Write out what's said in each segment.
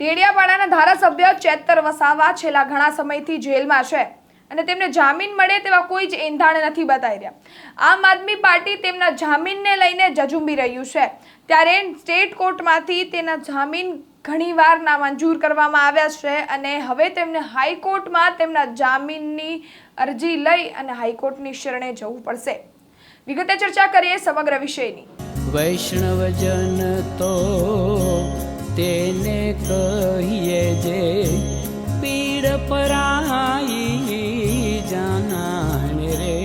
ડેડિયાપાડાના ધારાસભ્ય ચેતર વસાવા છેલ્લા ઘણા સમયથી જેલમાં છે અને તેમને જામીન મળે તેવા કોઈ જ એંધાણ નથી બતાવી રહ્યા આમ આદમી પાર્ટી તેમના જામીનને લઈને જજુંબી રહ્યું છે. ત્યારે સ્ટેટ કોર્ટમાંથી તેના જામીન ઘણીવાર નામંજૂર કરવામાં આવ્યા છે અને હવે તેમને હાઈકોર્ટમાં તેમના જામીનની અરજી લઈ અને હાઈકોર્ટની શરણે જવું પડશે. વિગતે ચર્ચા કરીએ સમગ્ર વિષયની. વૈષ્ણવજન તો કહીએ જે પીડ પરાઈ જાનાને રે.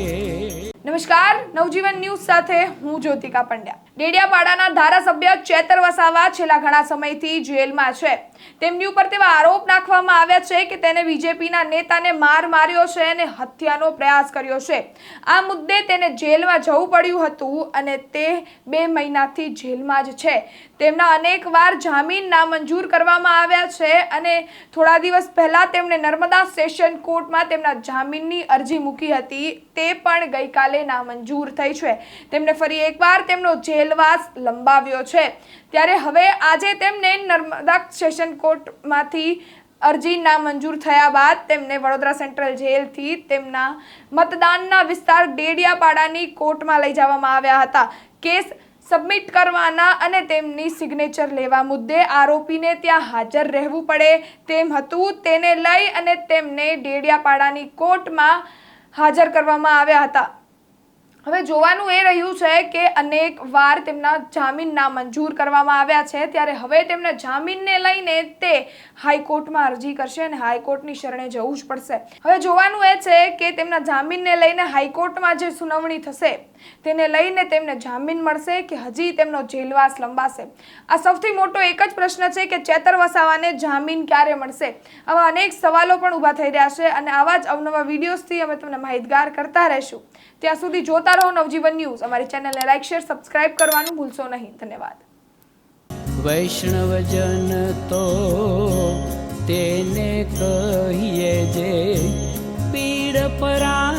નમસ્કાર નવજીવન ન્યૂઝ સાથે હું જ્યોતિકા પંડ્યા. ડેડિયાપાડાના ધારાસભ્ય ચેતર વસાવા છેલ્લા ઘણા સમયથી જેલમાં છે. તેમની ઉપર તેવા આરોપ નાખવામાં આવ્યા છે કે તેને બીજેપીના નેતાને માર માર્યો છે અને હત્યાનો પ્રયાસ કર્યો છે. આ મુદ્દે તેને જેલમાં જવું પડ્યું હતું અને તે બે મહિનાથી જેલમાં જ છે. તેમના અનેક વાર જામીન નામંજૂર કરવામાં આવ્યા છે અને થોડા દિવસ પહેલાં તેમણે નર્મદા સેશન કોર્ટમાં તેમના જામીનની અરજી મૂકી હતી. તે પણ ગઈકાલે નામંજૂર થઈ છે. તેમને ફરી એકવાર તેમનો જેલવાસ લંબાવ્યો છે. ત્યારે હવે આજે તેમને નર્મદા સેશન કોર્ટમાંથી અરજી નામંજૂર થયા બાદ તેમને વડોદરા સેન્ટ્રલ જેલથી તેમના મતદાનના વિસ્તાર ડેડિયાપાડાની કોર્ટમાં લઈ જવામાં આવ્યા હતા. કેસ સબમિટ કરવાના અને તેમની સિગ્નેચર લેવા મુદ્દે આરોપીને ત્યાં હાજર રહેવું પડે તેમ હતું. તેને લઈ અને તેમને ડેડિયાપાડાની કોર્ટમાં હાજર કરવામાં આવ્યા હતા. હવે જોવાનું એ રહ્યું છે કે અનેક વાર તેમના જામીન નામંજૂર કરવામાં આવ્યા છે. ત્યારે હવે તેમના જામીનને લઈને તે હાઈકોર્ટમાં અરજી કરશે અને હાઈકોર્ટની શરણે જવું જ પડશે. હવે જોવાનું એ છે કે તેમના જામીનને લઈને હાઈકોર્ટમાં જે સુનાવણી થશે, તેને લઈને તેમને જામીન મળશે કે હજી તેમનો જેલવાસ લંબાશે? આ સૌથી મોટો એક જ પ્રશ્ન છે કે ચેતર વસાવાને જામીન ક્યારે મળશે? આવા અનેક સવાલો પણ ઊભા થઈ રહ્યા છે અને આવા જ અવનવા વિડીયોઝથી અમે તમને માહિતગાર કરતા રહીશું. ત્યાં સુધી જોતા જોતા રહો નવજીવન ન્યૂઝ. અમારી ચેનલને લાઇક શેર સબસ્ક્રાઇબ કરવાનું ભૂલશો નહીં. ધન્યવાદ. વૈષ્ણવજન તો તેને કહીએ જે પીડ પરા